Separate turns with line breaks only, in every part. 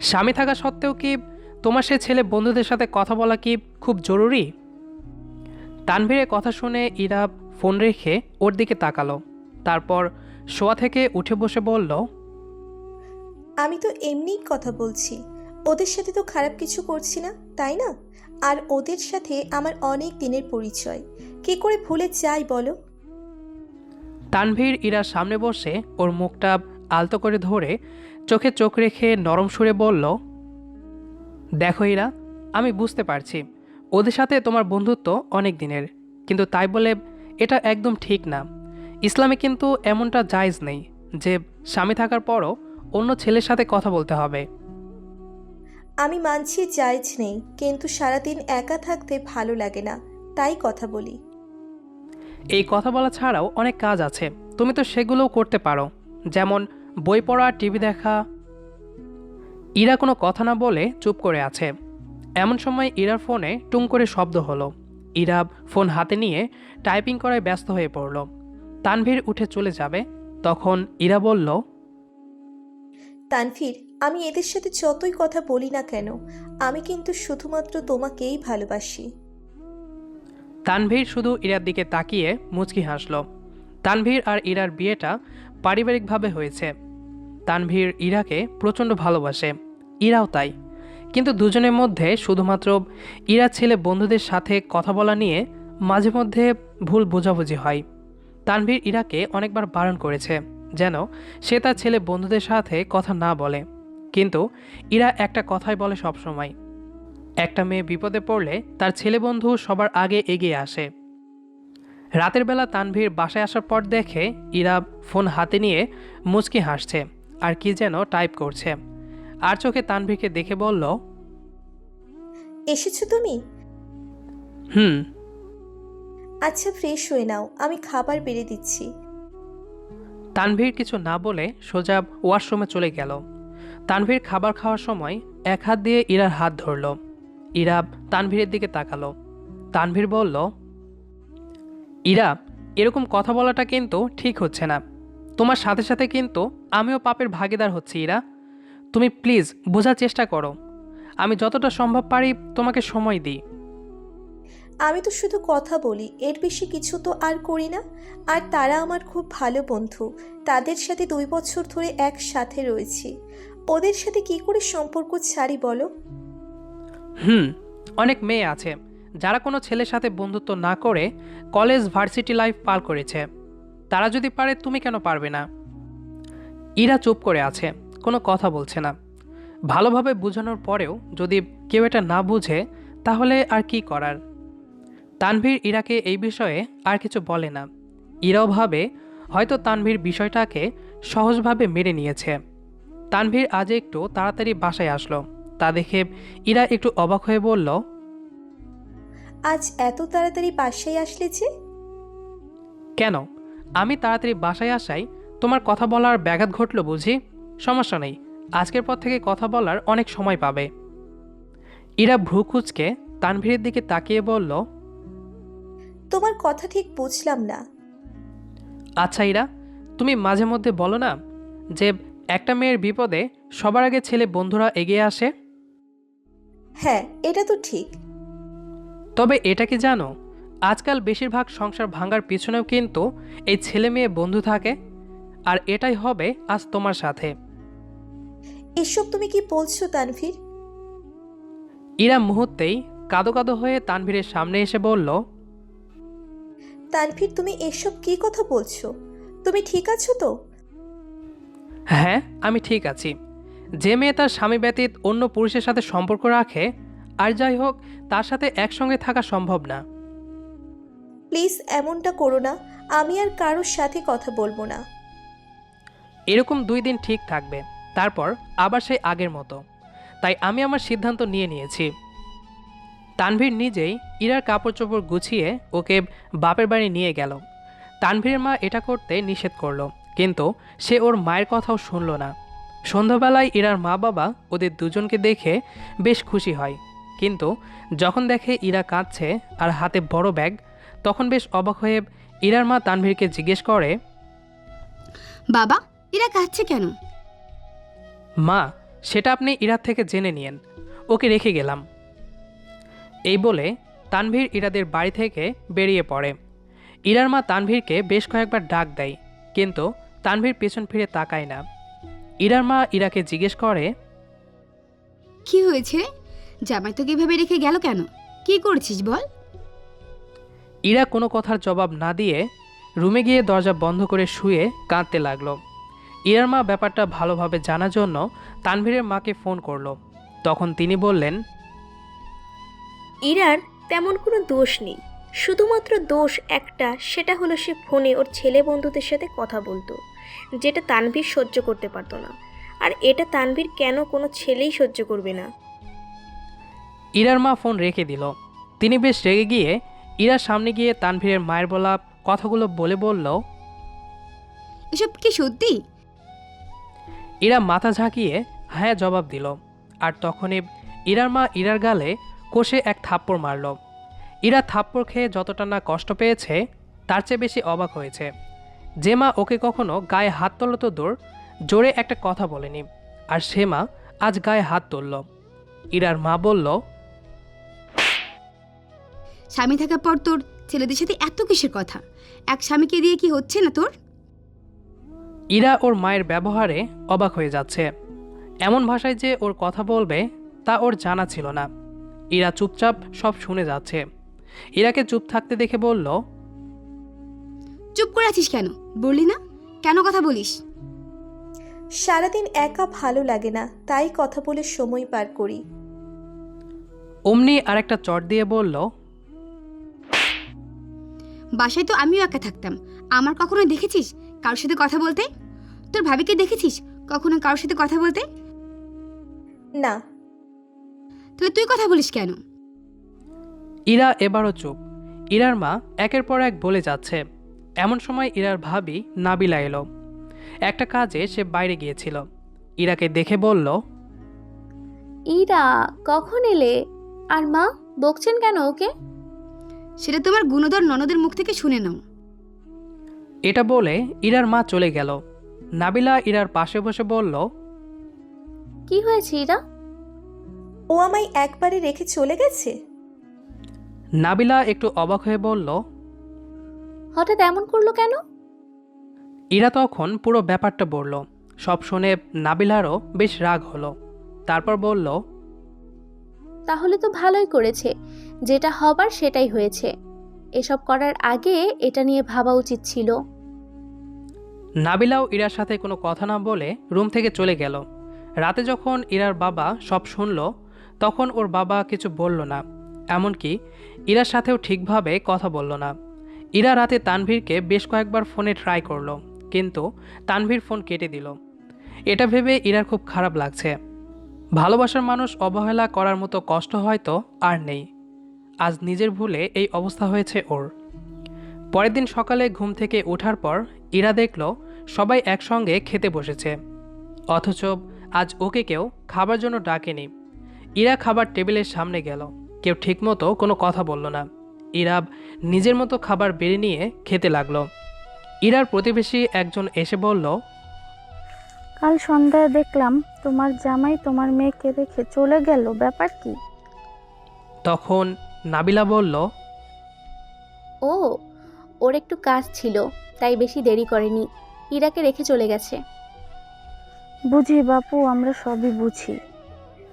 স্বামী থাকা সত্ত্বেও কি তোমার সে ছেলে বন্ধুদের সাথে কথা বলা কি খুব জরুরি? তানভীরের কথা শুনে ইরা ফোন রেখে ওর দিকে তাকালো। তারপর শোয়া থেকে উঠে বসে বলল
আমি তো এমনিই কথা বলছি। ওদের সাথে তো খারাপ কিছু করছি না তাই না? আর ওদের সাথে আমার অনেক দিনের পরিচয়। কি করে ভুলে যাই বলো?
তানভীর ইরার সামনে বসে ওর মুখটা আলতো করে ধরে চোখে চোখ রেখে নরম সুরে বলল দেখো ইরা আমি বুঝতে পারছি। ওদের সাথে তোমার বন্ধুত্ব অনেক দিনের কিন্তু তাই বলে এটা একদম ঠিক না। ইসলামে কিন্তু এমনটা জায়জ নেই যে স্বামী থাকার পরও অন্য ছেলের সাথে কথা বলতে হবে।
আমি মানছি জায়জ নেই কিন্তু সারাদিন একা থাকতে ভালো লাগে না তাই কথা বলি।
এই কথা বলা ছাড়াও অনেক কাজ আছে তুমি তো সেগুলোও করতে পারো। যেমন বই পড়া টিভি দেখা। ইরা কোনো কথা না বলে চুপ করে আছে। এমন সময় ইরার ফোনে টুং করে শব্দ হলো। ইরা ফোন হাতে নিয়ে টাইপিং করায় ব্যস্ত হয়ে পড়ল। তানভীর উঠে চলে যাবে। তখন ইরা বলল
তানভীর আমি এদের সাথে যতই কথা বলি না কেন আমি কিন্তু শুধুমাত্র তোমাকেই ভালোবাসি।
তানভীর শুধু ইরার দিকে তাকিয়ে মুচকি হাসল। তানভীর আর ইরার বিয়েটা পারিবারিকভাবে হয়েছে। তানভীর ইরাকে প্রচণ্ড ভালোবাসে। ইরাও তাই। কিন্তু দুজনের মধ্যে শুধুমাত্র ইরা ছেলে বন্ধুদের সাথে কথা বলা নিয়ে মাঝে মধ্যে ভুল বোঝাবুঝি হয়। তানভীর ইরাকে অনেকবার বারণ করেছে যেন সে তার ছেলে বন্ধুদের সাথে কথা না বলে। কিন্তু ইরা একটা কথাই বলে সবসময়। একটা মেয়ে বিপদে পড়লে তার ছেলে বন্ধু সবার আগে এগিয়ে আসে। রাতের বেলা তানভীর বাসায় আসার পর দেখে ইরা ফোন হাতে নিয়ে মুচকি হাসছে। আর কি যেন টাইপ করছে। আর চোখে তানভীরকে দেখে বলল
এসেছ তুমি?
হুম।
আচ্ছা ফ্রেশ হয়ে নাও আমি খাবার বেড়ে দিচ্ছি।
তানভীর কিছু না বলে সোজা ওয়াশরুমে চলে গেল। তানভীর খাবার খাওয়ার সময় এক হাত দিয়ে ইরার হাত ধরল। ইরা তানভীরের দিকে তাকালো। তানভীর বলল ইরা এরকম কথা বলাটা কিন্তু ঠিক হচ্ছে না। তোমার সাথে সাথে কিন্তু আমিও পাপের ভাগিদার হচ্ছি ইরা। তুমি প্লিজ বোঝার চেষ্টা করো। আমি যতটা সম্ভব পারি তোমাকে সময় দিই।
আমি তো শুধু কথা বলি এর বেশি কিছু তো আর করি না। আর তারা আমার খুব ভালো বন্ধু তাদের সাথে দুই বছর ধরে একসাথে রয়েছি। ওদের সাথে কি করে সম্পর্ক ছাড়ি বলো?
হুম অনেক মেয়ে আছে যারা কোনো ছেলের সাথে বন্ধুত্ব না করে কলেজ ভার্সিটি লাইফ পার করেছে। তারা যদি পারে তুমি কেন পারবে না? ইরা চুপ করে আছে কোনো কথা বলছে না। ভালোভাবে বোঝানোর পরেও যদি কেউ এটা না বুঝে তাহলে আর কি করার? তানভীর ইরাকে এই বিষয়ে আর কিছু বলে না। ইরাও ভাবে হয়তো তানভীর বিষয়টাকে সহজভাবে মেনে নিয়েছে। তানভীর আজ একটু তাড়াতাড়ি বাসায় আসলো। তা দেখে ইরা একটু অবাক হয়ে বলল
আজ এত তাড়াতাড়ি বাসায় আসলে যে?
কেন? আমি তাড়াতাড়ি বাসায় আসাই তোমার কথা বলার ব্যাঘাত ঘটলো বুঝি? সমস্যা নেই। আজকের পর থেকে কথা বলার অনেক সময় পাবে। ইরা ভ্রু কুচকে তানভীরের দিকে তাকিয়ে বলল
তোমার কথা ঠিক বুঝলাম না।
আচ্ছা ইরা তুমি মাঝে মধ্যে বলো না যে একটা মেয়ের বিপদে সবার আগে ছেলে বন্ধুরা এগিয়ে আসে?
হ্যাঁ এটা তো ঠিক।
তবে এটা কি জানো? আজকাল বেশিরভাগ সংসার ভাঙার পিছনেও কিন্তু এই ছেলে মেয়ে বন্ধু থাকে আর এটাই হবে আজ তোমার সাথে।
এসব তুমি কি বলছো তানভীর?
ইরা মুহূর্তেই কাদো কাদো হয়ে তানভীরের সামনে এসে বলল
তানভীর তুমি এসব কি কথা বলছো? তুমি ঠিক আছো তো?
হ্যাঁ আমি ঠিক আছি। যে মেয়ে তার স্বামী ব্যতীত অন্য পুরুষের সাথে সম্পর্ক রাখে আর যাই হোক তার সাথে একসঙ্গে থাকা সম্ভব না।
প্লিজ এমনটা করো না, আমি আর কারোর সাথে কথা বলব না।
এরকম দুই দিন ঠিক থাকবে, তারপর আবার সেই আগের মতো। তাই আমি আমার সিদ্ধান্ত নিয়ে নিয়েছি। তানভীর নিজেই ইরার কাপড় চোপড় গুছিয়ে ওকে বাপের বাড়ি নিয়ে গেল। তানভীরের মা এটা করতে নিষেধ করল, কিন্তু সে ওর মায়ের কথাও শুনল না। সন্ধ্যাবেলায় ইরার মা বাবা ওদের দুজনকে দেখে বেশ খুশি হয়, কিন্তু যখন দেখে ইরা কাঁদছে আর হাতে বড় ব্যাগ তখন বেশ অবাক হয়ে ইরার মা তানভীরকে জিজ্ঞেস করে
বাবা এরা কাঁদছে কেন?
মা সেটা আপনি ইরার থেকে জেনে নিয়েন। ওকে রেখে গেলাম। এই বলে তানভীর ইরাদের বাড়ি থেকে বেরিয়ে পড়ে। ইরার মা তানভীরকে বেশ কয়েকবার ডাক দেয় কিন্তু তানভীর পেছন ফিরে তাকায় না। ইরার মা ইরাকে জিজ্ঞেস করে
কি হয়েছে? জামাই তোকে এভাবে রেখে গেল কেন? কি করছিস বল?
ইরা কোনো কথার জবাব না দিয়ে রুমে গিয়ে দরজা বন্ধ করে শুয়ে কাঁদতে লাগল। ইরার মা ব্যাপারটা ভালোভাবে জানার জন্য তানভীরের মাকে ফোন করল। তখন তিনি বললেন
ইরার তেমন কোনো দোষ নেই। শুধুমাত্র দোষ একটা সেটা হলো সে ফোনে ওর ছেলে বন্ধুদের সাথে কথা বলতো যেটা তানভীর সহ্য করতে পারতো না। আর এটা তানভীর কেন কোনো ছেলেই সহ্য করবে না?
ইরার মা ফোন রেখে দিল। তিনি বেশ রেগে গিয়ে ইরার সামনে গিয়ে তানভীরের মায়ের বলা কথাগুলো বলে বলল
এসব কি সত্যি?
ইরা মাথা ঝাঁকিয়ে হ্যাঁ জবাব দিল আর তখনই ইরার মা ইরার গালে কষে এক থাপ্পড় মারল। ইরা থাপ্পড় খেয়ে যতটা না কষ্ট পেয়েছে তার চেয়ে বেশি অবাক হয়েছে। যে মা ওকে কখনো গায়ে হাত তুলল তো দূর জোরে একটা কথা বলেনি আর সে মা আজ গায়ে হাত তুলল। ইরার মা বলল
স্বামী থাকার পর তোর ছেলেদের সাথে এত কিসের কথা? এক স্বামীকে দিয়ে কি হচ্ছে না তোর?
ইরা ওর মায়ের ব্যবহারে অবাক হয়ে যাচ্ছে। এমন ভাষায় যে ওর কথা বলবে তা ওর জানা ছিল না। ইরা চুপচাপ সব শুনে যাচ্ছে। ইরাকে চুপ থাকতে দেখে বলল
চুপ করে আছিস কেন? বললি না? কেন কথা বলিস?
সারাদিন একা ভালো লাগে না তাই কথা বলে সময় পার করি।
অমনি আরেকটা চট দিয়ে বলল
বাসায় তো আমিও একা থাকতাম। আমার কখনো দেখেছিস কারোর সাথে কথা বলতে? তোর ভাবিকে দেখেছিস কখনো কারোর সাথে কথা বলতে?
না।
তাহলে তুই কথা বলিস কেন?
ইরা এবারও চুপ। ইরার মা একের পর এক বলে যাচ্ছে এমন সময় ইরার ভাবি নাবিলা এলো। একটা কাজে সে বাইরে গিয়েছিল। ইরাকে দেখে বলল
ইরা কখন এলে? আর মা বকছেন কেন ওকে?
সেটা তোমার গুণধর ননদের মুখ থেকে শুনে নাও।
এটা বলে ইরার মা চলে গেল। নাবিলা ইরার পাশে বসে বলল
কি হয়েছে ইরা?
ও আমায় একবারে রেখে চলে গেছে?
নাবিলা একটু অবাক হয়ে বলল
হঠাৎ এমন করল কেন?
ইরা তখন পুরো ব্যাপারটা বলল। সব শুনে নাবিলারও বেশ রাগ হলো। তারপর বলল
তাহলে তো ভালোই করেছে। যেটা হবার সেটাই হয়েছে। এসব করার আগে এটা নিয়ে ভাবা উচিত ছিল।
নাবিলাও ইরার সাথে কোনো কথা না বলে রুম থেকে চলে গেল। রাতে যখন ইরার বাবা সব শুনল, তখন ওর বাবা কিছু বলল না। এমনকি ইরার সাথেও ঠিকভাবে কথা বলল না। ইরা রাতে তানভীরকে বেশ কয়েকবার ফোনে ট্রাই করল, কিন্তু তানভীর ফোন কেটে দিল। এটা ভেবে ইরার খুব খারাপ লাগছে। ভালোবাসার মানুষ অবহেলা করার মতো কষ্ট হয়তো আর নেই। আজ নিজের ভুলে এই অবস্থা হয়েছে ওর। পরের দিন সকালে ঘুম থেকে ওঠার পর ইরা দেখল সবাই একসঙ্গে খেতে বসেছে। অথচ আজ ওকে কেউ খাবার জন্য ডাকেনি। ইরা খাবার টেবিলের সামনে গেল। কেউ ঠিকমতো কোনো কথা বলল না। ইরাব নিজের মতো খাবার বেড়ে নিয়ে খেতে লাগল। ইরার প্রতিবেশী একজন এসে বলল
কাল সন্ধ্যায় দেখলাম তোমার জামাই তোমার মেয়েকে রেখে চলে গেল। ব্যাপার কি?
তখন নাবিলা বলল
ও ওর একটু কাজ ছিল তাই বেশি দেরি করেনি। ইরাকে রেখে চলে গেছে।
বুঝি বাপু আমরা সবই বুঝি।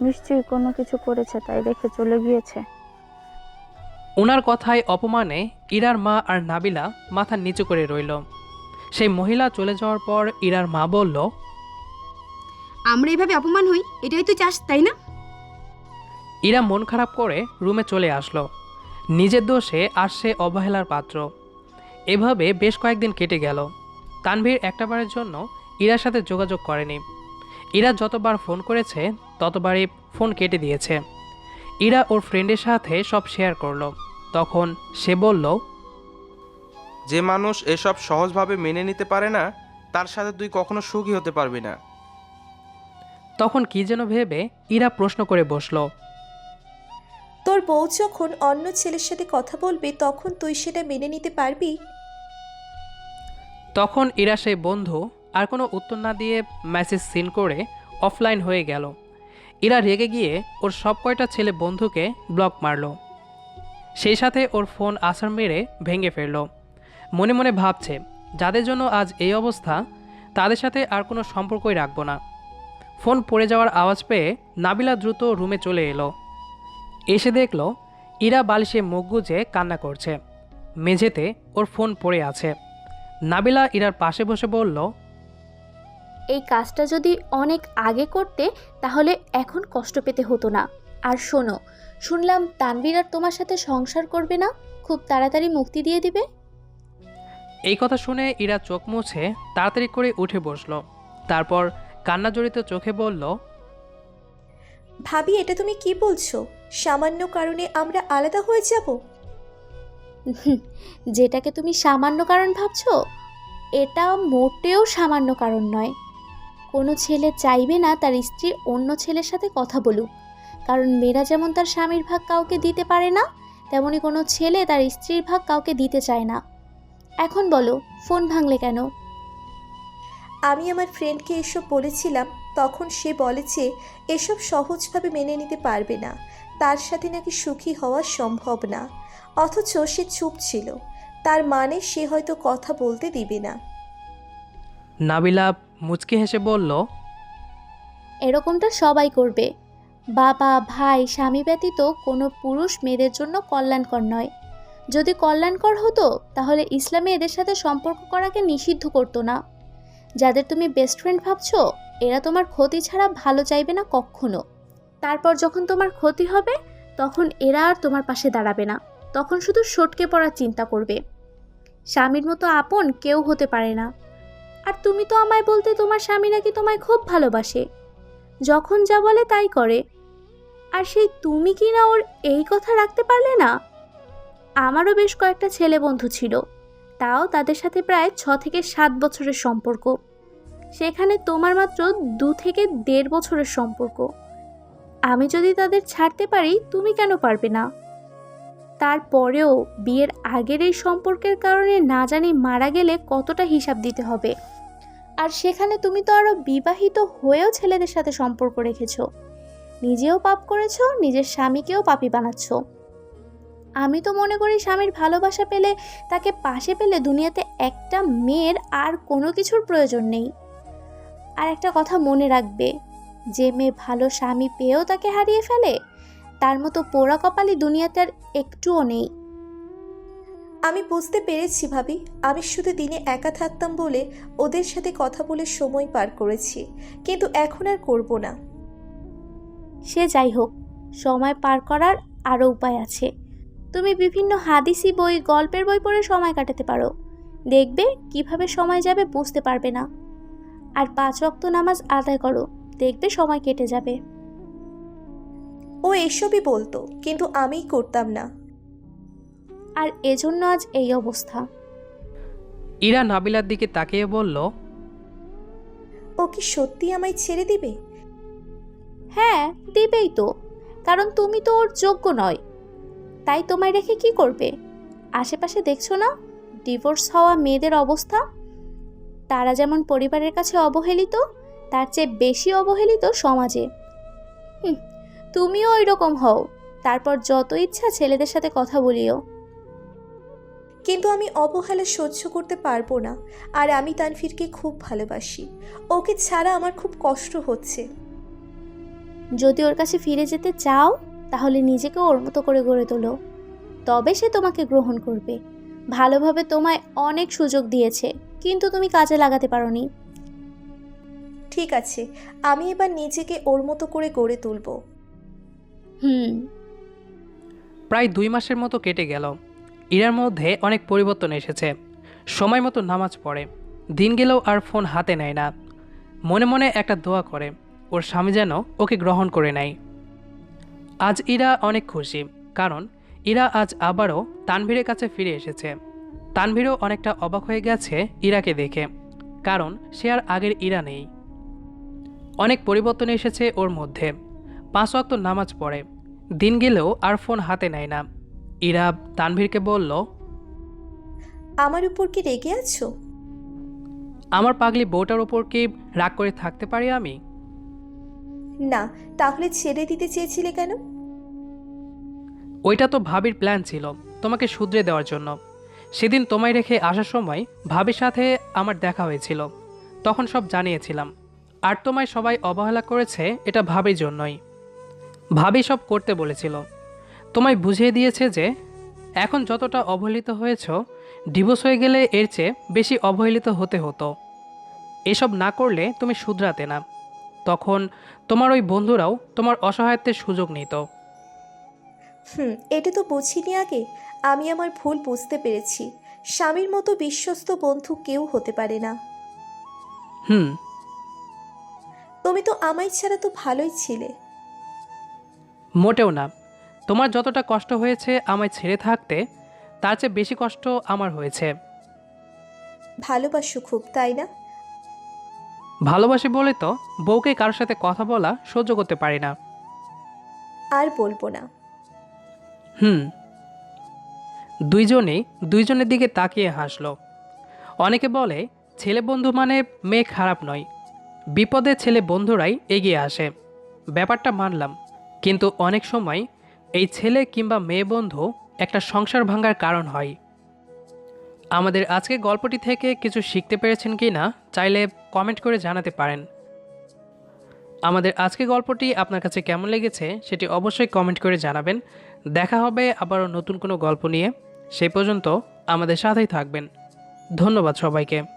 নিশ্চয়ই কোনো কিছু করেছে তাই রেখে চলে গিয়েছে।
ওনার কথায় অপমানে ইরার মা আর নাবিলা মাথা নিচু করে রইল। সেই মহিলা চলে যাওয়ার পর ইরার মা বলল
আমরা এভাবে অপমান হই এটাই তো চাস তাই না?
ইরা মন খারাপ করে রুমে চলে আসলো। নিজের দোষে আর সে অবহেলার পাত্র। এভাবে বেশ কয়েকদিন কেটে গেল। তানভীর একটাবারের জন্য ইরার সাথে যোগাযোগ করেনি। ইরা যতবার ফোন করেছে ততবারই ফোন কেটে দিয়েছে। ইরা ওর ফ্রেন্ডের সাথে সব শেয়ার করল। তখন সে বলল
যে মানুষ এসব সহজভাবে মেনে নিতে পারে না তার সাথে তুই কখনো সুখী হতে পারবি না।
তখন কি যেন ভেবে ইরা প্রশ্ন করে বসল
তোর বউ যখন অন্য ছেলের সাথে কথা বলবে, তখন তুই সেটা মেনে নিতে পারবি?
তখন ইরা সেই বন্ধু আর কোনো উত্তর না দিয়ে মেসেজ সিন করে অফলাইন হয়ে গেল। ইরা রেগে গিয়ে ওর সব কয়টা ছেলে বন্ধুকে ব্লক মারলো। সেই সাথে ওর ফোন আসার মেরে ভেঙে ফেলল। মনে মনে ভাবছে, যাদের জন্য আজ এই অবস্থা, তাদের সাথে আর কোনো সম্পর্কই রাখব না। ফোন পড়ে যাওয়ার আওয়াজ পেয়ে নাবিলা দ্রুত রুমে চলে এলো। এসে দেখল ইরা বালিশে মুখ গুজে কান্না করছে। মেঝেতে ওর ফোন পড়ে আছে। নাবিলা ইরার পাশে বসে বলল
এই কাজটা যদি অনেক আগে করতে তাহলে এখন কষ্ট পেতে হতো না। আর শোনো শুনলাম তানভীর আর তোমার সাথে সংসার করবে না? খুব তাড়াতাড়ি মুক্তি দিয়ে দিবে?
এই কথা শুনে ইরা চোখ মুছে তাড়াতাড়ি করে উঠে বসল। তারপর কান্না জড়িত চোখে বলল
ভাবি এটা তুমি কি বলছো? সামান্য কারণে আমরা আলাদা হয়ে যাব?
যেটাকে তুমি সামান্য কারণ ভাবছ এটা মোটেও সামান্য কারণ নয়। কোনো ছেলে চাইবে না তার স্ত্রী অন্য ছেলের সাথে কথা বলুক। কারণ মেয়েরা যেমন তার স্বামীর ভাগ কাউকে দিতে পারে না তেমনি কোনো ছেলে তার স্ত্রীর ভাগ কাউকে দিতে চায় না। এখন বলো ফোন ভাঙলে কেন?
আমি আমার ফ্রেন্ডকে এসব বলেছিলাম তখন সে বলে যে এসব সহজভাবে মেনে নিতে পারবে না। তার সাথে নাকি সুখী হওয়া সম্ভব না। অথচ সে চুপ ছিল। তার মানে সে হয়তো কথা বলতে দিবে না।
নাবিলা মুচকি হেসে বলল
এরকমটা সবাই করবে। বাবা ভাই স্বামী ব্যতীত কোনো পুরুষ মেয়েদের জন্য কল্যাণকর নয়। যদি কল্যাণকর হতো তাহলে ইসলামে এদের সাথে সম্পর্ক করাকে নিষিদ্ধ করতো না। যাদের তুমি বেস্ট ফ্রেন্ড ভাবছ এরা তোমার ক্ষতি ছাড়া ভালো চাইবে না কখনো। তারপর যখন তোমার ক্ষতি হবে, তখন এরা আর তোমার পাশে দাঁড়াবে না। তখন শুধু সটকে পড়ার চিন্তা করবে। স্বামীর মতো আপন কেউ হতে পারে না। আর তুমি তো আমায় বলতে তোমার স্বামী নাকি তোমায় খুব ভালোবাসে। যখন যা বলে তাই করে। আর সেই তুমি কি না ওর এই কথা রাখতে পারলে না? আমারও বেশ কয়েকটা ছেলে বন্ধু ছিল। তাও তাদের সাথে প্রায় ছ থেকে সাত বছরের সম্পর্ক। সেখানে তোমার মাত্র দু থেকে দেড় বছরের সম্পর্ক। আমি যদি তাদের ছাড়তে পারি, তুমি কেন পারবে না? তারপরেও বিয়ের আগের এই সম্পর্কের কারণে না জানি মারা গেলে কতটা হিসাব দিতে হবে। আর সেখানে তুমি তো আরও বিবাহিত হয়েও ছেলেদের সাথে সম্পর্ক রেখেছো। নিজেও পাপ করেছ, নিজের স্বামীকেও পাপি বানাচ্ছ। আমি তো মনে করি স্বামীর ভালোবাসা পেলে, তাকে পাশে পেলে দুনিয়াতে একটা মেয়ের আর কোনো কিছুর প্রয়োজন নেই। আর একটা কথা মনে রাখবে যে মেয়ে ভালো স্বামী পেয়েও তাকে হারিয়ে ফেলে তার মতো পোড়া কপালি দুনিয়াতে আর একটুও নেই।
আমি বুঝতে পেরেছি ভাবি আমি শুধু দিনে একা থাকতাম বলে ওদের সাথে কথা বলে সময় পার করেছি কিন্তু এখন আর করব না।
সে যাই হোক সময় পার করার আরও উপায় আছে। তুমি বিভিন্ন হাদিসি বই গল্পের বই পড়ে সময় কাটাতে পারো। দেখবে কীভাবে সময় যাবে বুঝতে পারবে না। আর পাঁচ ওয়াক্ত নামাজ আদায় করো। দেখবে সময় কেটে যাবে।
ও এসবই বলতো কিন্তু আমিই করতাম না।
আর এজন্য আজ এই অবস্থা।
ইরা নাবিলার দিকে তাকিয়ে বলল
ও কি সত্যি আমায় ছেড়ে দিবে?
হ্যাঁ দিবেই তো। কারণ তুমি তো ওর যোগ্য নয়। তাই তোমায় রেখে কি করবে? আশেপাশে দেখছ না? ডিভোর্স হওয়া মেয়েদের অবস্থা? তারা যেমন পরিবারের কাছে অবহেলিত তার চেয়ে বেশি অবহেলিত সমাজে। তুমিও ওই রকম হও। তারপর যত ইচ্ছা ছেলেদের সাথে কথা বলিও।
কিন্তু আমি অবহেলা সহ্য করতে পারব না আর আমি তানফিরকে খুব ভালোবাসি। ওকে ছাড়া আমার খুব কষ্ট হচ্ছে।
যদি ওর কাছে ফিরে যেতে চাও তাহলে নিজেকে ওর মতো করে গড়ে তোলো। তবে সে তোমাকে গ্রহণ করবে। ভালোভাবে তোমায় অনেক সুযোগ দিয়েছে কিন্তু তুমি কাজে লাগাতে পারোনি।
ঠিক আছে আমি এবার নিজেকে ওর মতো করে গড়ে তুলবো।
হুম।
প্রায় দুই মাসের মতো কেটে গেল। ইরার মধ্যে অনেক পরিবর্তন এসেছে। সময় মতো নামাজ পড়ে। দিন গেলেও আর ফোন হাতে নেয় না। মনে মনে একটা দোয়া করে। ওর স্বামী যেন ওকে গ্রহণ করে নেয়। আজ ইরা অনেক খুশি কারণ ইরা আজ আবারও তানভীরের কাছে ফিরে এসেছে। তানভীরও অনেকটা অবাক হয়ে গেছে ইরাকে দেখে কারণ সে আর আগের ইরা নেই। অনেক পরিবর্তন এসেছে ওর মধ্যে। পাঁচ ওয়াক্ত নামাজ পড়ে। দিন গেলেও আর ফোন হাতে নেয় না। ইরা তানভীরকে বলল
আমার উপর কি রেগে আছো?
আমার পাগলি বউটার ওপর কি রাগ করে থাকতে পারি আমি?
না তাহলে ছেড়ে দিতে চেয়েছিলে কেন?
ওইটা তো ভাবির প্ল্যান ছিল তোমাকে শুধরে দেওয়ার জন্য। সেদিন তোমায় রেখে আসার সময় ভাবির সাথে আমার দেখা হয়েছিল। তখন সব জানিয়েছিলাম। আর তোমায় সবাই অবহেলা করেছে এটা ভাবির জন্যই। ভাবি সব করতে বলেছিল। তোমায় বুঝিয়ে দিয়েছে যে এখন যতটা অবহেলিত হয়েছ ডিভোর্স হয়ে গেলে এর চেয়ে বেশি অবহেলিত হতে হতো। এসব না করলে তুমি শুধরাতে না। তখন তোমার ওই বন্ধুরাও তোমার অসহায়ত্বের সুযোগ নিত।
হুম এটা তো বুঝিনি আগে। আমি আমার ভুল বুঝতে পেরেছি। স্বামীর মতো বিশ্বস্ত বন্ধু কেউ হতে পারে না।
হুম
তুমি তো আমায় ছাড়া তো ভালোই ছিলে।
মোটেও না। তোমার যতটা কষ্ট হয়েছে আমায় ছেড়ে থাকতে তার চেয়ে বেশি কষ্ট আমার হয়েছে।
ভালোবাসো খুব তাই না?
ভালোবাসি বলে তো বউকে কারোর সাথে কথা বলা সহ্য করতে পারি না।
আর বলব না।
হুম। দুইজনেই দুইজনের দিকে তাকিয়ে হাসলো। অনেকে বলে ছেলে বন্ধু মানে মেয়ে খারাপ নয়। বিপদে ছেলে বন্ধুরাই এগিয়ে আসে। ব্যাপারটা মানলাম। কিন্তু অনেক সময় এই ছেলে কিংবা মেয়ে বন্ধু একটা সংসার ভাঙার কারণ হয়। আমাদের আজকের গল্পটি থেকে কিছু শিখতে পেরেছেন কি না, চাইলে কমেন্ট করে জানাতে পারেন। আমাদের আজকের গল্পটি আপনার কাছে কেমন লেগেছে, সেটি অবশ্যই কমেন্ট করে জানাবেন। দেখা হবে আবারও নতুন কোনো গল্প নিয়ে। সেই পর্যন্ত আমাদের সাথেই থাকবেন। ধন্যবাদ সবাইকে।